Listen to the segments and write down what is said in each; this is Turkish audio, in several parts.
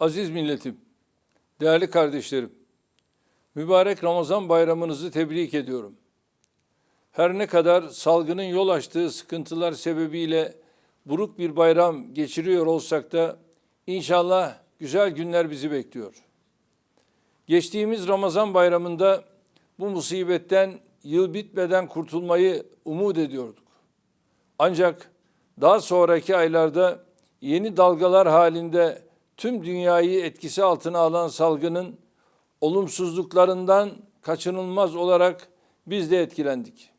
Aziz milletim, değerli kardeşlerim, mübarek Ramazan bayramınızı tebrik ediyorum. Her ne kadar salgının yol açtığı sıkıntılar sebebiyle buruk bir bayram geçiriyor olsak da inşallah güzel günler bizi bekliyor. Geçtiğimiz Ramazan bayramında bu musibetten yıl bitmeden kurtulmayı umut ediyorduk. Ancak daha sonraki aylarda yeni dalgalar halinde tüm dünyayı etkisi altına alan salgının olumsuzluklarından kaçınılmaz olarak biz de etkilendik.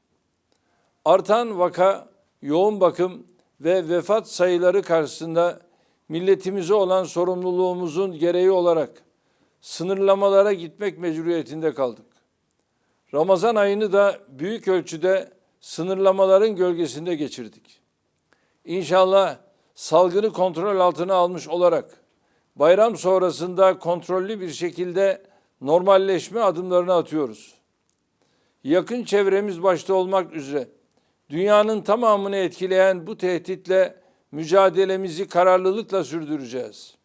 Artan vaka, yoğun bakım ve vefat sayıları karşısında milletimize olan sorumluluğumuzun gereği olarak sınırlamalara gitmek mecburiyetinde kaldık. Ramazan ayını da büyük ölçüde sınırlamaların gölgesinde geçirdik. İnşallah salgını kontrol altına almış olarak bayram sonrasında kontrollü bir şekilde normalleşme adımlarını atıyoruz. Yakın çevremiz başta olmak üzere dünyanın tamamını etkileyen bu tehditle mücadelemizi kararlılıkla sürdüreceğiz.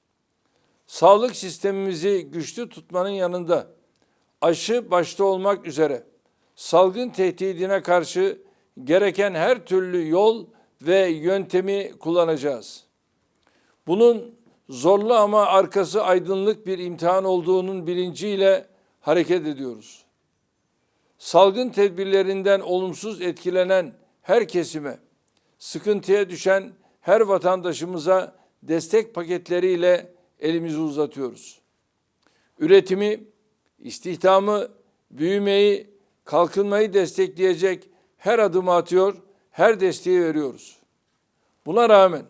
Sağlık sistemimizi güçlü tutmanın yanında aşı başta olmak üzere salgın tehdidine karşı gereken her türlü yol ve yöntemi kullanacağız. Bunun zorlu ama arkası aydınlık bir imtihan olduğunun bilinciyle hareket ediyoruz. Salgın tedbirlerinden olumsuz etkilenen her kesime, sıkıntıya düşen her vatandaşımıza destek paketleriyle elimizi uzatıyoruz. Üretimi, istihdamı, büyümeyi, kalkınmayı destekleyecek her adımı atıyor, her desteği veriyoruz. Buna rağmen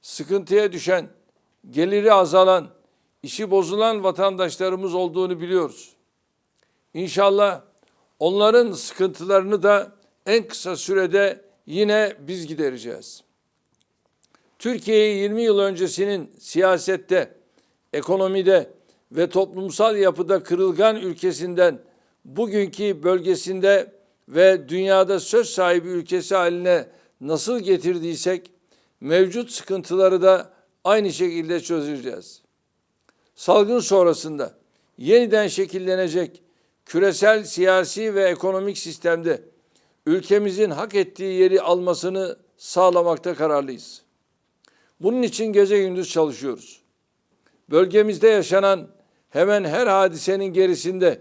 sıkıntıya düşen, geliri azalan, işi bozulan vatandaşlarımız olduğunu biliyoruz. İnşallah onların sıkıntılarını da en kısa sürede yine biz gidereceğiz. Türkiye'yi 20 yıl öncesinin siyasette, ekonomide ve toplumsal yapıda kırılgan ülkesinden bugünkü bölgesinde ve dünyada söz sahibi ülkesi haline nasıl getirdiysek mevcut sıkıntıları da aynı şekilde çözeceğiz. Salgın sonrasında yeniden şekillenecek küresel siyasi ve ekonomik sistemde ülkemizin hak ettiği yeri almasını sağlamakta kararlıyız. Bunun için gece gündüz çalışıyoruz. Bölgemizde yaşanan hemen her hadisenin gerisinde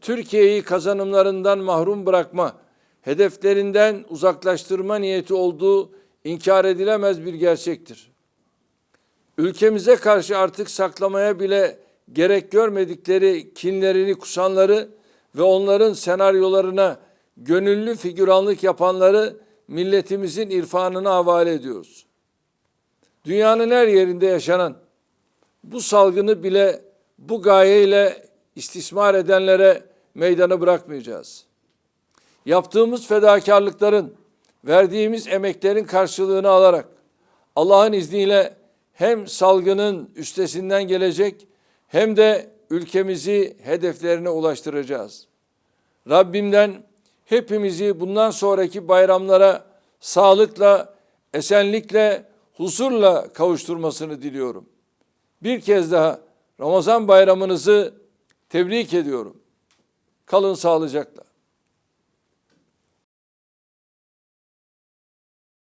Türkiye'yi kazanımlarından mahrum bırakma, hedeflerinden uzaklaştırma niyeti olduğu inkar edilemez bir gerçektir. Ülkemize karşı artık saklamaya bile gerek görmedikleri kinlerini kusanları ve onların senaryolarına gönüllü figüranlık yapanları milletimizin irfanına havale ediyoruz. Dünyanın her yerinde yaşanan bu salgını bile bu gayeyle istismar edenlere meydanı bırakmayacağız. Yaptığımız fedakarlıkların, verdiğimiz emeklerin karşılığını alarak Allah'ın izniyle hem salgının üstesinden gelecek hem de ülkemizi hedeflerine ulaştıracağız. Rabbimden hepimizi bundan sonraki bayramlara sağlıkla, esenlikle, huzurla kavuşturmasını diliyorum. Bir kez daha Ramazan bayramınızı tebrik ediyorum. Kalın sağlıcakla.